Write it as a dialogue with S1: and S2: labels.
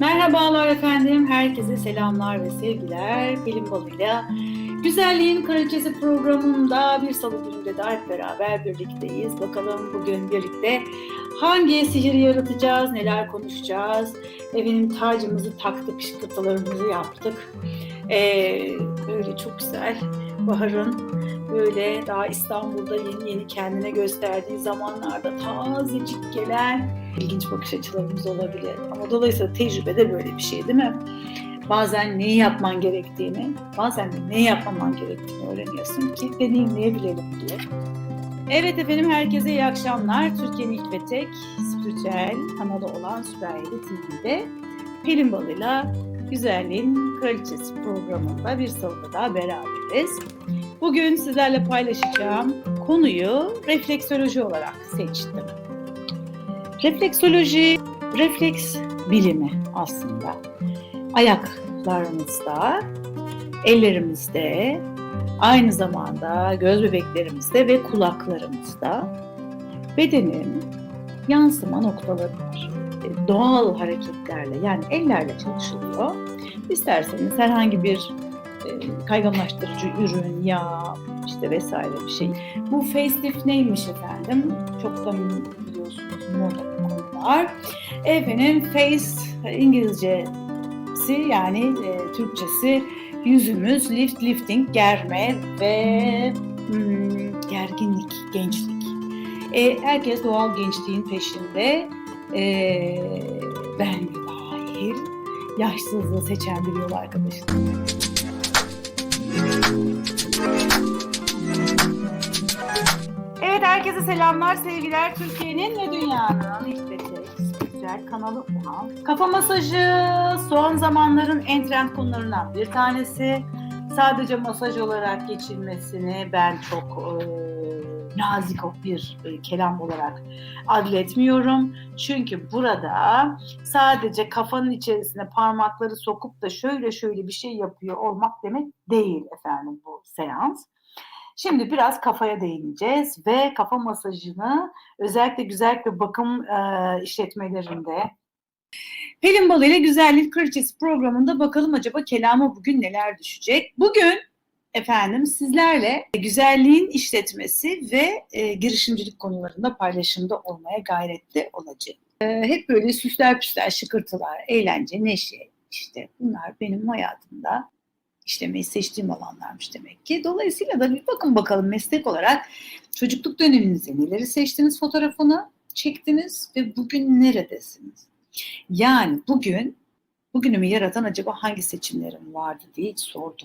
S1: Merhabalar efendim, herkese selamlar ve sevgiler. Pelin Balı'yla Güzelliğin Kraliçesi programında bir salı gününde de hep beraber birlikteyiz. Bakalım bugün birlikte hangi sihiri yaratacağız, neler konuşacağız. Efendim tacımızı taktık, şıkırtılarımızı yaptık. Ee, böyle çok güzel baharın böyle daha İstanbul'da yeni yeni kendine gösterdiği zamanlarda tazecik gelen ilginç bakış açılarımız olabilir. Ama dolayısıyla tecrübe de böyle bir şey değil mi? Bazen neyi yapman gerektiğini, bazen de ne yapmaman gerektiğini öğreniyorsun ki deneyimleyebilelim diye. Evet efendim herkese iyi akşamlar. Türkiye'nin ilk ve tek spiritüel kanalı olan Süper 7 TV'de Pelin Balı'yla Güzelliğin Kraliçesi programında bir salıda daha beraberiz. Bugün sizlerle paylaşacağım konuyu refleksoloji olarak seçtim. Refleksoloji, refleks bilimi aslında. Ayaklarımızda, ellerimizde, aynı zamanda göz bebeklerimizde ve kulaklarımızda bedenin yansıma noktaları var. E, Doğal hareketlerle yani ellerle çalışılıyor. İsterseniz herhangi bir e, kayganlaştırıcı ürün, yağ işte vesaire bir şey. Bu facelift neymiş efendim? Çok da biliyorsunuz moda konular. Efendim face İngilizcesi yani e, Türkçesi yüzümüz lift, lifting, germe ve hmm, gerginlik, gençlik. E, herkes doğal gençliğin peşinde. E, ben dahil yaşsızlığı seçen bir yol arkadaşım. Evet herkese selamlar, sevgiler. Türkiye'nin ve dünyanın ve tek spiritüel kanalı olan Kafa Masajı son zamanların en trend konularından bir tanesi. Sadece masaj olarak geçilmesini ben çok e, nazik bir e, kelam olarak adletmiyorum. Çünkü burada sadece kafanın içerisine parmakları sokup da şöyle şöyle bir şey yapıyor olmak demek değil efendim bu seans. Şimdi biraz kafaya değineceğiz ve kafa masajını özellikle güzellik ve bakım e, işletmelerinde Pelin Balı ile Güzellik Kraliçesi programında bakalım acaba kelama bugün neler düşecek. Bugün efendim sizlerle güzelliğin işletmesi ve e, girişimcilik konularında paylaşımda olmaya gayretli olacağım. E, hep böyle süsler püsler, şıkırtılar, eğlence, neşe işte bunlar benim hayatımda işlemeyi seçtiğim alanlarmış demek ki. Dolayısıyla da bir bakın bakalım meslek olarak çocukluk döneminizde neleri seçtiniz fotoğrafını çektiniz ve bugün neredesiniz? Yani bugün bugünümü yaratan acaba hangi seçimlerim vardı diye hiç sordum